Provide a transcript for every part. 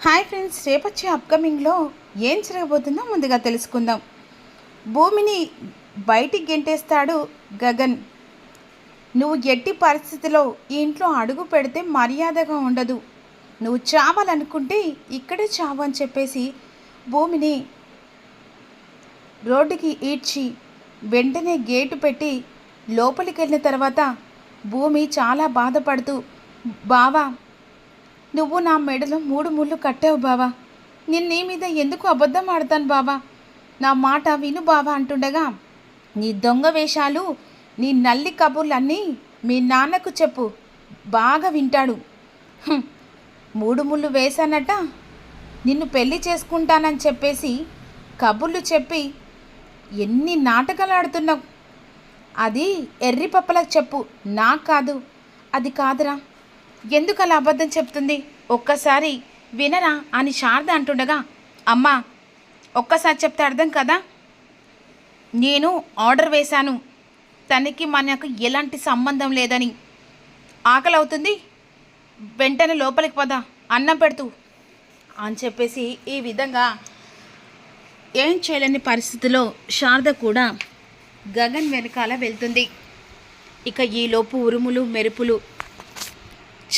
Hi friends రేపొచ్చే అప్కమింగ్లో ఏం జరగబోతుందో ముందుగా తెలుసుకుందాం. భూమిని బయటికి గెంటేస్తాడు గగన్. నువ్వు ఎట్టి పరిస్థితిలో ఈ ఇంట్లో అడుగు పెడితే మర్యాదగా ఉండదు. నువ్వు చావాలనుకుంటే ఇక్కడే చావు అని చెప్పేసి భూమిని రోడ్డుకి ఈడ్చి వెంటనే గేటు పెట్టి లోపలికి వెళ్ళిన తర్వాత భూమి చాలా బాధపడుతూ బావా నువ్వు నా మెడలో మూడు ముళ్ళు కట్టావు బావా. నేను నీ మీద ఎందుకు అబద్ధం ఆడతాను బావా? నా మాట విను బావా అంటుండగా నీ దొంగ వేషాలు నీ నల్లి కబుర్లన్నీ మీ నాన్నకు చెప్పు. బాగా వింటాడు. మూడు ముళ్ళు వేశానట. నిన్ను పెళ్ళి చేసుకుంటానని చెప్పేసి కబుర్లు చెప్పి ఎన్ని నాటకాలు ఆడుతున్నావు? అది ఎర్రి పప్పలకు చెప్పు. నాకు కాదు. అది కాదురా. ఎందుకు అలా అబద్ధం చెప్తుంది? ఒక్కసారి వినరా అని శారద అంటుండగా అమ్మా ఒక్కసారి చెప్తే అర్థం కదా? నేను ఆర్డర్ వేశాను. తనకి మనకు ఎలాంటి సంబంధం లేదని. ఆకలి అవుతుంది వెంటనే లోపలికి పద అన్నం పెడుతూ. అని చెప్పేసి ఈ విధంగా ఏం చేయలేని పరిస్థితిలో శారద కూడా గగన్ వెనకాల వెళ్తుంది. ఇక ఈలోపు ఉరుములు మెరుపులు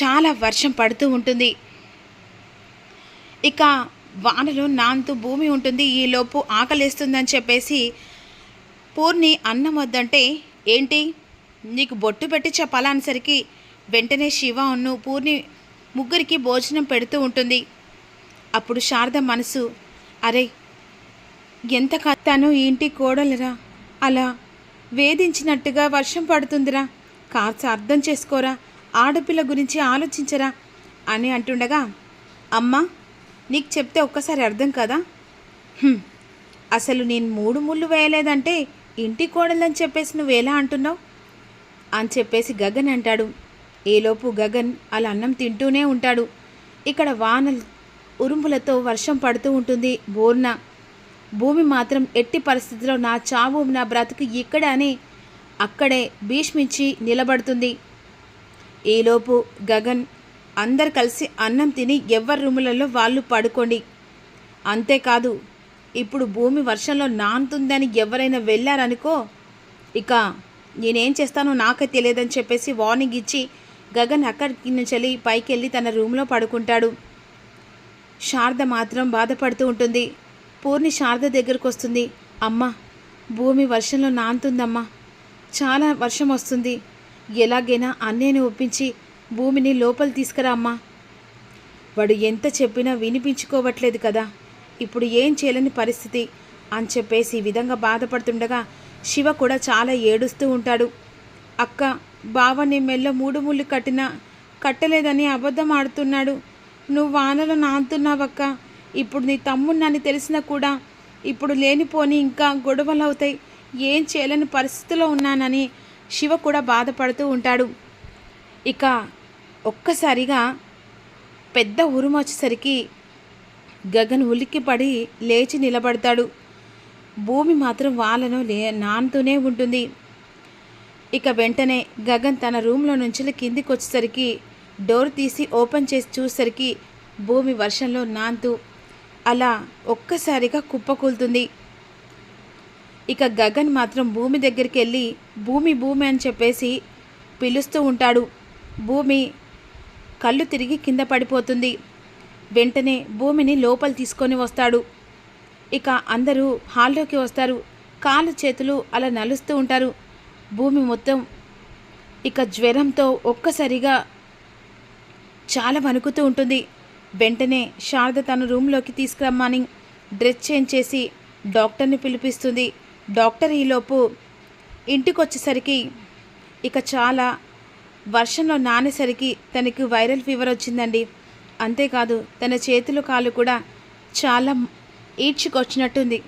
చాలా వర్షం పడుతూ ఉంటుంది. ఇక వానలో నాంతు భూమి ఉంటుంది. ఈలోపు ఆకలిస్తుందని చెప్పేసి పూర్ణి అన్నం వద్దంటే ఏంటి? నీకు బొట్టు పెట్టి చెప్పాలా అనేసరికి వెంటనే శివ ఉన్ను పూర్ణి ముగ్గురికి భోజనం పెడుతూ ఉంటుంది. అప్పుడు శారద మనసు అరే ఎంత కత్తాను ఇంటి కోడలురా. అలా వేధించినట్టుగా వర్షం పడుతుందిరా. కాస్త అర్థం చేసుకోరా. ఆడపిల్ల గురించి ఆలోచించరా? అని అంటుండగా అమ్మా నీకు చెప్తే ఒక్కసారి అర్థం కదా? అసలు నేను మూడు ముళ్ళు వేయలేదంటే ఇంటి కోడలని చెప్పేసి నువ్వు ఎలా అంటున్నావు? అని చెప్పేసి గగన్ అంటాడు. ఏలోపు గగన్ అలా అన్నం తింటూనే ఉంటాడు. ఇక్కడ వానలు ఉరుములతో వర్షం పడుతూ ఉంటుంది బోర్న. భూమి మాత్రం ఎట్టి పరిస్థితిలో నా చావు నా బ్రతుకు ఇక్కడ అని అక్కడే భీష్మించి నిలబడుతుంది. ఈలోపు గగన్ అందరు కలిసి అన్నం తిని ఎవ్వరి రూములలో వాళ్ళు పడుకోండి. అంతేకాదు ఇప్పుడు భూమి వర్షంలో నానుతుందని ఎవరైనా వెళ్ళారనుకో ఇక నేనేం చేస్తానో నాకే తెలియదని చెప్పేసి వార్నింగ్ ఇచ్చి గగన్ అక్కడికి నుంచి వెళ్ళి పైకి వెళ్ళి తన రూమ్లో పడుకుంటాడు. శారద మాత్రం బాధపడుతూ ఉంటుంది. పూర్ణి శారద దగ్గరకు వస్తుంది. అమ్మ భూమి వర్షంలో నానుతుందమ్మా చాలా వర్షం వస్తుంది. ఎలాగైనా అన్నయ్యని ఒప్పించి భూమిని లోపల తీసుకురా అమ్మా. వాడు ఎంత చెప్పినా వినిపించుకోవట్లేదు కదా. ఇప్పుడు ఏం చేయలేని పరిస్థితి అని చెప్పేసి ఈ విధంగా బాధపడుతుండగా శివ కూడా చాలా ఏడుస్తూ ఉంటాడు. అక్క బావ నీ మెల్ల మూడు ముళ్ళు కట్టినా కట్టలేదని అబద్ధం ఆడుతున్నాడు. నువ్వు వానలో నాంతున్నావక్క. ఇప్పుడు నీ తమ్ముడినని తెలిసినా కూడా ఇప్పుడు లేనిపోని ఇంకా గొడవలు అవుతాయి. ఏం చేయలేని పరిస్థితిలో ఉన్నానని శివ కూడా బాధపడుతూ ఉంటాడు. ఇక ఒక్కసారిగా పెద్ద ఉరుము వచ్చేసరికి గగన్ ఉలిక్కిపడి లేచి నిలబడతాడు. భూమి మాత్రం వాళ్ళను లే నానుతూనే ఉంటుంది. ఇక వెంటనే గగన్ తన రూమ్లో నుంచి కిందికి వచ్చేసరికి డోర్ తీసి ఓపెన్ చేసి చూసేసరికి భూమి వర్షంలో నాంతూ అలా ఒక్కసారిగా కుప్పకూలుతుంది. ఇక గగన్ మాత్రం భూమి దగ్గరికి వెళ్ళి భూమి భూమి అని చెప్పేసి పిలుస్తూ ఉంటాడు. భూమి కళ్ళు తిరిగి కింద పడిపోతుంది. వెంటనే భూమిని లోపల తీసుకొని వస్తాడు. ఇక అందరూ హాల్లోకి వస్తారు. కాళ్ళు చేతులు అలా నలుస్తూ ఉంటారు. భూమి మొత్తం ఇక జ్వరంతో ఒక్కసారిగా చాలా వణుకుతూ ఉంటుంది. వెంటనే శారద తన రూమ్లోకి తీసుకురమ్మని డ్రెస్ చేంజ్ చేసి డాక్టర్ని పిలిపిస్తుంది. డాక్టర్ ఈలోపు ఇంటికొచ్చేసరికి ఇక చాలా వర్షంలో నానేసరికి తనకి వైరల్ ఫీవర్ వచ్చిందండి. అంతేకాదు తన చేతులు కాళ్ళు కూడా చాలా ఈడ్చుకొచ్చినట్టుంది.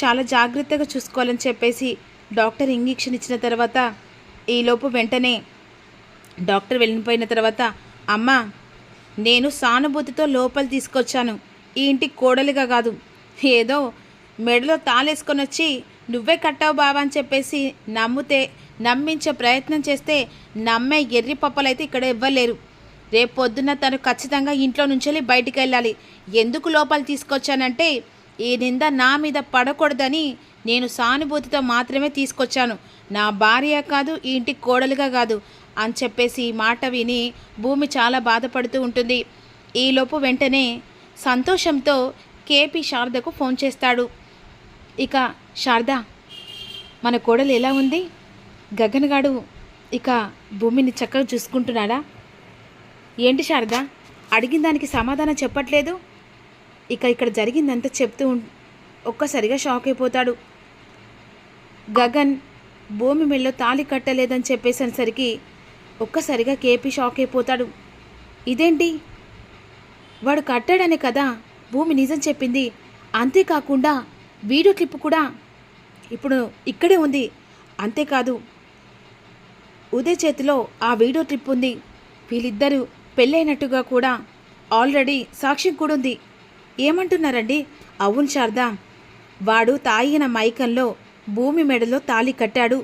చాలా జాగ్రత్తగా చూసుకోవాలని చెప్పేసి డాక్టర్ ఇంజెక్షన్ ఇచ్చిన తర్వాత ఈలోపు వెంటనే డాక్టర్ వెళ్ళిపోయిన తర్వాత అమ్మ నేను సానుభూతితో లోపల తీసుకొచ్చాను. ఈ ఇంటికి కోడలిగా కాదు. ఏదో మెడలో తాళేసుకొని వచ్చి నువ్వే కట్టావు బాబా అని చెప్పేసి నమ్మితే నమ్మించే ప్రయత్నం చేస్తే నమ్మే ఎర్రి పప్పలైతే ఇక్కడ ఇవ్వలేరు రేపు పొద్దున్న తను ఖచ్చితంగా ఇంట్లో నుంచి వెళ్ళి బయటికి వెళ్ళాలి. ఎందుకు లోపల తీసుకొచ్చానంటే ఈ నింద నా మీద పడకూడదని నేను సానుభూతితో మాత్రమే తీసుకొచ్చాను. నా భార్య కాదు ఈ ఇంటి కోడలుగా కాదు అని చెప్పేసి ఈ మాట విని భూమి చాలా బాధపడుతూ ఉంటుంది. ఈలోపు వెంటనే సంతోషంతో కేపీ శారదకు ఫోన్ చేస్తాడు. ఇక శారదా మన కోడలు ఎలా ఉంది? గగన్గాడు ఇక భూమిని చక్కగా చూసుకుంటున్నాడా? ఏంటి శారద అడిగిన దానికి సమాధానం చెప్పట్లేదు? ఇక ఇక్కడ జరిగిందంతా చెప్తూ ఉం- ఒక్కసారిగా షాక్ అయిపోతాడు. గగన్ భూమి మెళ్ళో తాళి కట్టలేదని చెప్పేసరికి ఒక్కసారిగా కేపీ షాక్ అయిపోతాడు. ఇదేంటి? వాడు కట్టాడనే కదా భూమి నిజం చెప్పింది. అంతేకాకుండా వీడియో క్లిప్ కూడా ఇప్పుడు ఇక్కడే ఉంది. అంతేకాదు ఉదయ్ చేతిలో ఆ వీడియో ట్రిప్ ఉంది. వీళ్ళిద్దరూ పెళ్ళైనట్టుగా కూడా ఆల్రెడీ సాక్ష్యం కూడా ఉంది. ఏమంటున్నారండి? అవును శారదా వాడు తాగిన మైకంలో భూమి మెడలో తాళి కట్టాడు.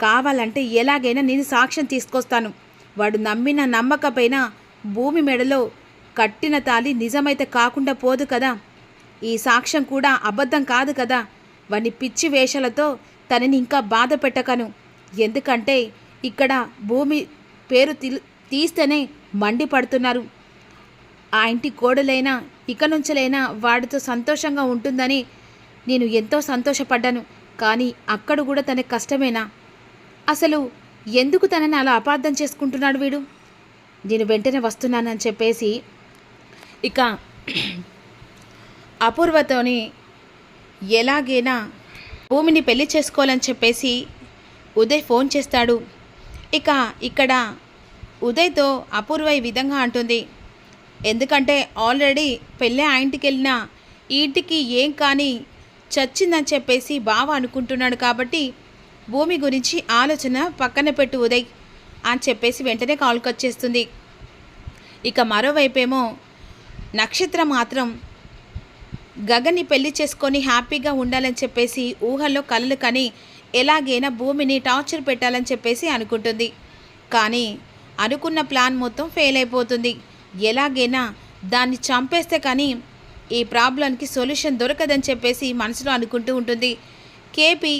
కావాలంటే ఎలాగైనా నేను సాక్ష్యం తీసుకొస్తాను. వాడు నమ్మిన నమ్మకపైన భూమి మెడలో కట్టిన తాళి నిజమైతే కాకుండా పోదు కదా. ఈ సాక్ష్యం కూడా అబద్ధం కాదు కదా. వాని పిచ్చి వేషాలతో తనని ఇంకా బాధ పెట్టకను. ఎందుకంటే ఇక్కడ భూమి పేరు తీస్తేనే మండిపడుతున్నారు ఆ ఇంటి కోడలైనా ఇక నుంచలైనా వాడితో సంతోషంగా ఉంటుందని నేను ఎంతో సంతోషపడ్డాను. కానీ అక్కడ కూడా తన కష్టమేనా? అసలు ఎందుకు తనని అలా అపార్థం చేసుకుంటున్నాడు వీడు? నేను వెంటనే వస్తున్నానని చెప్పేసి ఇక అపూర్వతోని ఎలాగైనా భూమిని పెళ్ళి చేసుకోవాలని చెప్పేసి ఉదయ్ ఫోన్ చేస్తాడు. ఇక ఇక్కడ ఉదయ్తో అపూర్వ ఈ విధంగా అంటుంది. ఎందుకంటే ఆల్రెడీ పెళ్ళి ఆ ఇంటికి వెళ్ళిన ఇంటికి ఏం కానీ చచ్చిందని చెప్పేసి బావ అనుకుంటున్నాడు కాబట్టి భూమి గురించి ఆలోచన పక్కన పెట్టు ఉదయ్ అని చెప్పేసి వెంటనే కాల్కి వచ్చేస్తుంది ఇక మరోవైపేమో నక్షత్రం మాత్రం గగన్ని పెళ్ళి చేసుకొని హ్యాపీగా ఉండాలని చెప్పేసి ఊహల్లో కలలు కని ఎలాగైనా భూమిని టార్చర్ పెట్టాలని చెప్పేసి అనుకుంటుంది. కానీ అనుకున్న ప్లాన్ మొత్తం ఫెయిల్ అయిపోతుంది. ఎలాగైనా దాన్ని చంపేస్తే కానీ ఈ ప్రాబ్లంకి సొల్యూషన్ దొరకదని చెప్పేసి మనసులో అనుకుంటూ ఉంటుంది. కేపీ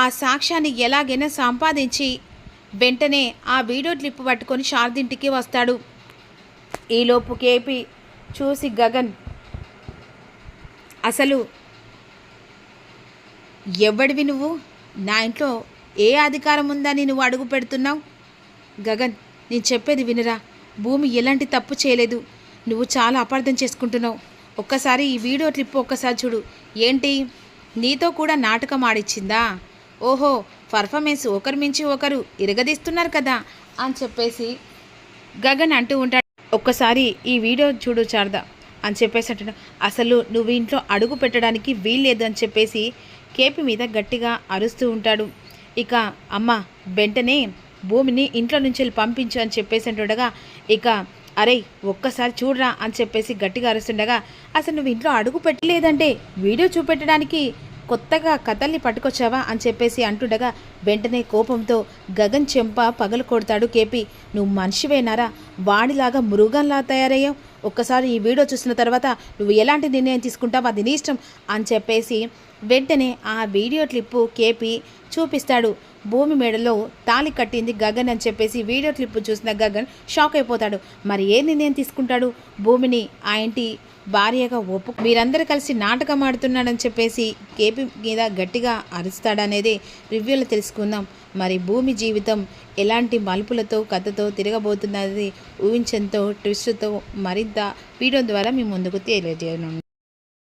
ఆ సాక్ష్యాన్ని ఎలాగైనా సంపాదించి వెంటనే ఆ వీడియో క్లిప్ పట్టుకొని శారదింటికి వస్తాడు. ఈలోపు కేపీ చూసి గగన్ అసలు ఎవడివి నువ్వు? నా ఇంట్లో ఏ అధికారం ఉందని నువ్వు అడుగు పెడుతున్నావు? గగన్ నేను చెప్పేది వినరా? భూమి ఎలాంటి తప్పు చేయలేదు. నువ్వు చాలా అపార్థం చేసుకుంటున్నావు. ఒక్కసారి ఈ వీడియో ట్రిప్ ఒక్కసారి చూడు. ఏంటి? నీతో కూడా నాటకం ఆడిచ్చిందా? ఓహో పర్ఫార్మెన్స్ ఒకరి మించి ఒకరు ఇరగదీస్తున్నారు కదా అని చెప్పేసి గగన్ అంటూ ఉంటాడు. ఒక్కసారి ఈ వీడియో చూడు చారదా అని చెప్పేసి అంటున్నా. అసలు నువ్వు ఇంట్లో అడుగు పెట్టడానికి వీల్లేదు అని చెప్పేసి కేపి మీద గట్టిగా అరుస్తూ ఉంటాడు. ఇక అమ్మ వెంటనే భూమిని ఇంట్లో నుంచి వెళ్ళి పంపించు అని చెప్పేసి అంటుండగా ఇక అరే ఒక్కసారి చూడరా అని చెప్పేసి గట్టిగా అరుస్తుండగా అసలు నువ్వు ఇంట్లో అడుగు పెట్టలేదంటే వీడియో చూపెట్టడానికి కొత్తగా కథల్ని పట్టుకొచ్చావా అని చెప్పేసి అంటుండగా వెంటనే కోపంతో గగన్ చెంప పగలు కొడతాడు కేపీ. నువ్వు మనిషివేనారా? వాడిలాగా మృగంలా తయారయ్యావు? ఒక్కసారి ఈ వీడియో చూసిన తర్వాత నువ్వు ఎలాంటి నిర్ణయం తీసుకుంటావు అది నీ ఇష్టం అని చెప్పేసి వెంటనే ఆ వీడియో క్లిప్పు కేపీ చూపిస్తాడు. భూమి మేడలో తాళి కట్టింది గగన్ అని చెప్పేసి వీడియో క్లిప్ చూసిన గగన్ షాక్ అయిపోతాడు. మరి ఏ నిర్ణయం తీసుకుంటాడు? భూమిని ఆ ఇంటి భార్యగా ఒప్పు మీరందరూ కలిసి నాటకం ఆడుతున్నాడని చెప్పేసి కేపీ మీద గట్టిగా అరుస్తాడనేది రివ్యూలో తెలుసుకుందాం. మరి భూమి జీవితం ఎలాంటి మలుపులతో కథతో తిరగబోతున్నది ఊహించంతో ట్విస్ట్తో మరింత వీడియో ద్వారా మీ ముందుకు తెలియజేయను